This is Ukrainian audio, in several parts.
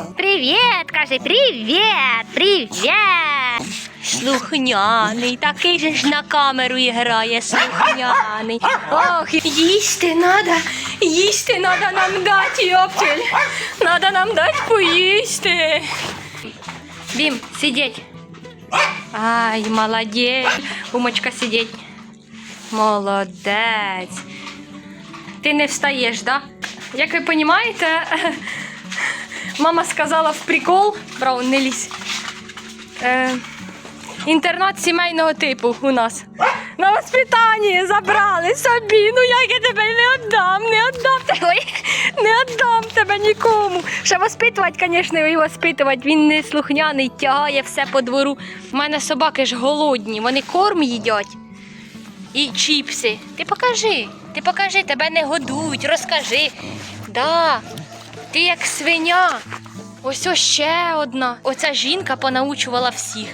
Привіт, каже, привіт, привіт. Слухняний, такий же ж на камеру і грає, слухняний. Ох, їсти надо, їсти надо нам дати, йоптель. Надо нам дати поїсти. Бім, сидіть. Ай, молодець. Умочка сидіть. Молодець. Ти не встаєш, да? Як ви розумієте, мама сказала в прикол, Браун, не лізь. Е, інтернат сімейного типу у нас. На воспитанні забрали собі. Ну як я тебе не віддам, не віддам тебе. Не віддам тебе нікому. Ще воспитувати, звісно, і воспитувати. Він не слухняний, тягає все по двору. У мене собаки ж голодні, вони корм їдять і чіпси. Ти покажи, ти покажи, тебе не годують, розкажи. Да, ти як свиня. Ось ось ще одна. Оця жінка понаучувала всіх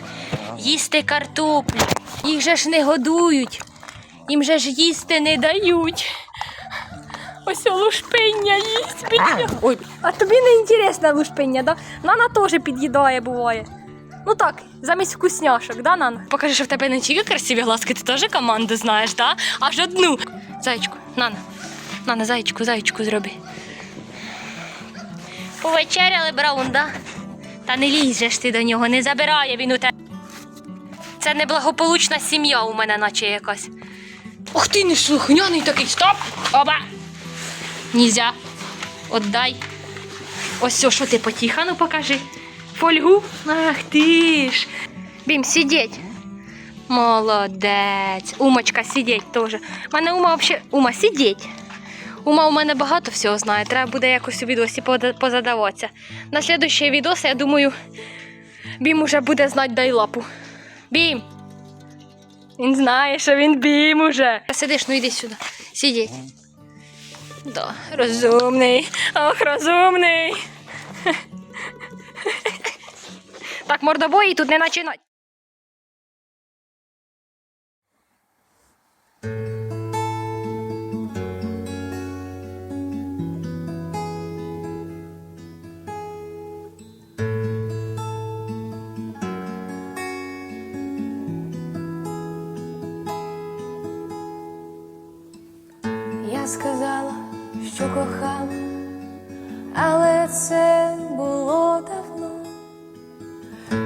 їсти картоплю. Їх же ж не годують, їм же ж їсти не дають. Ось лушпиння їсть. Ой, а тобі не інтересна лушпиння, да? Нана теж під'їдає, буває. Ну так, замість вкусняшок, да, Нана? Покажи, що в тебе не тільки красиві глазки, ти теж команду знаєш, да? Аж одну. Зайчку, Нана. Нана, зайчку, зайчку зроби. Повечеряли, Браун, да? Та не лізеш ти до нього, не забирає він у тебе. Це неблагополучна сім'я у мене, наче якась. Ох ти, неслухняний такий. Стоп! Оба! Нізя. Отдай. Ось що ти потіха, ну покажи. Фольгу? Ах ти ж. Бім, сидіть. Молодець. Умочка, сидіть теж. У мене ума взагалі. Ума, сидіть. Ума у мене багато всього знає. Треба буде якось у відосі позадаватися. На слідуючий відос, я думаю, Бім уже буде знати дай лапу. Бім! Він знає, що він бім уже. Сидиш, ну йди сюди. Сидіть. Да, розумний. Ох, розумний. Так, мордобої тут не починать. Сказала, що кохала, але це було давно.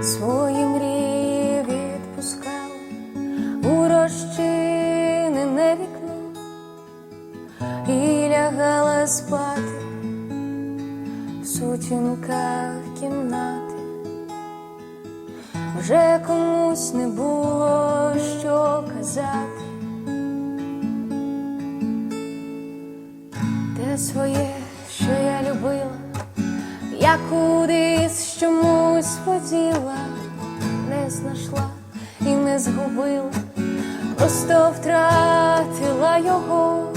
Свої мрії відпускала у розчинене вікно і лягала спати в сутінках кімнати. Вже комусь не було що казати. Своє, що я любила, я кудись чомусь поділа, не знайшла і не згубила, просто втратила його.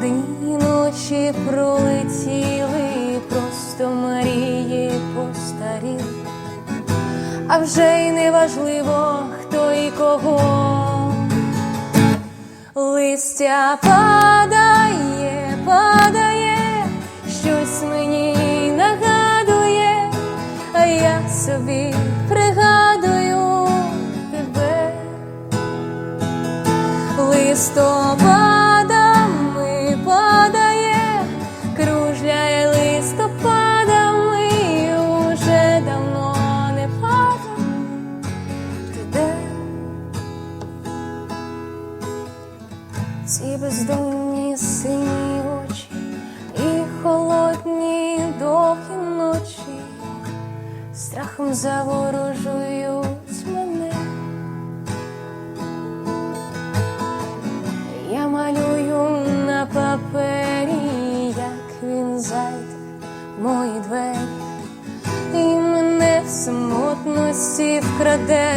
Дні і ночі пролетіли, просто мрії постаріли, а вже й не важливо, хто і кого. Листя падає, падає, щось мені нагадує, а я собі пригадую тебе. Листопадами заворожують мене. Я малюю на папері, як він зайде в мої двері, і мене в самотності вкраде.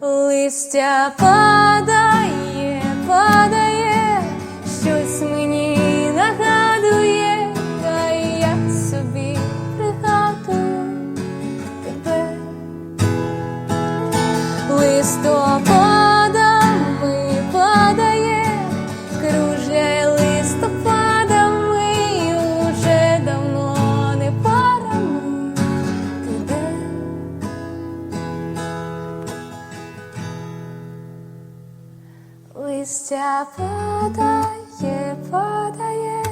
Листя падає, падає, листя падає, падає,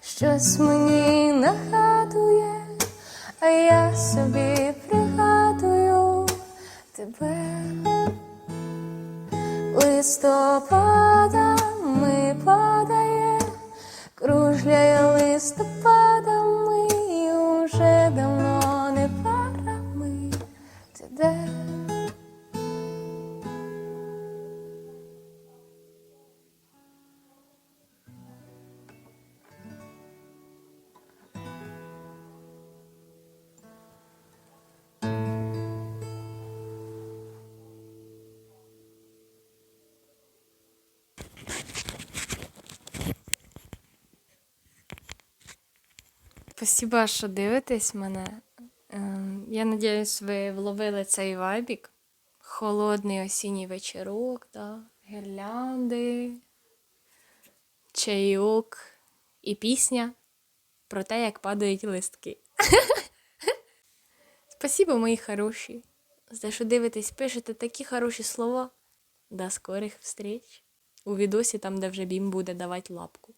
щось мені нагадує, а я собі пригадую тебе. Листопада ми падає, кружляє Спасибо, що дивитесь мене. Ем, Я надіюсь, ви вловили цей вайбік. Холодний осінній вечірок, да? гірлянди, чайок і пісня про те, як падають листки. Спасибо, мої хороші, за що дивитесь, пишете такі хороші слова. До скорих встреч. У відосі там, де вже бім буде давати лапку.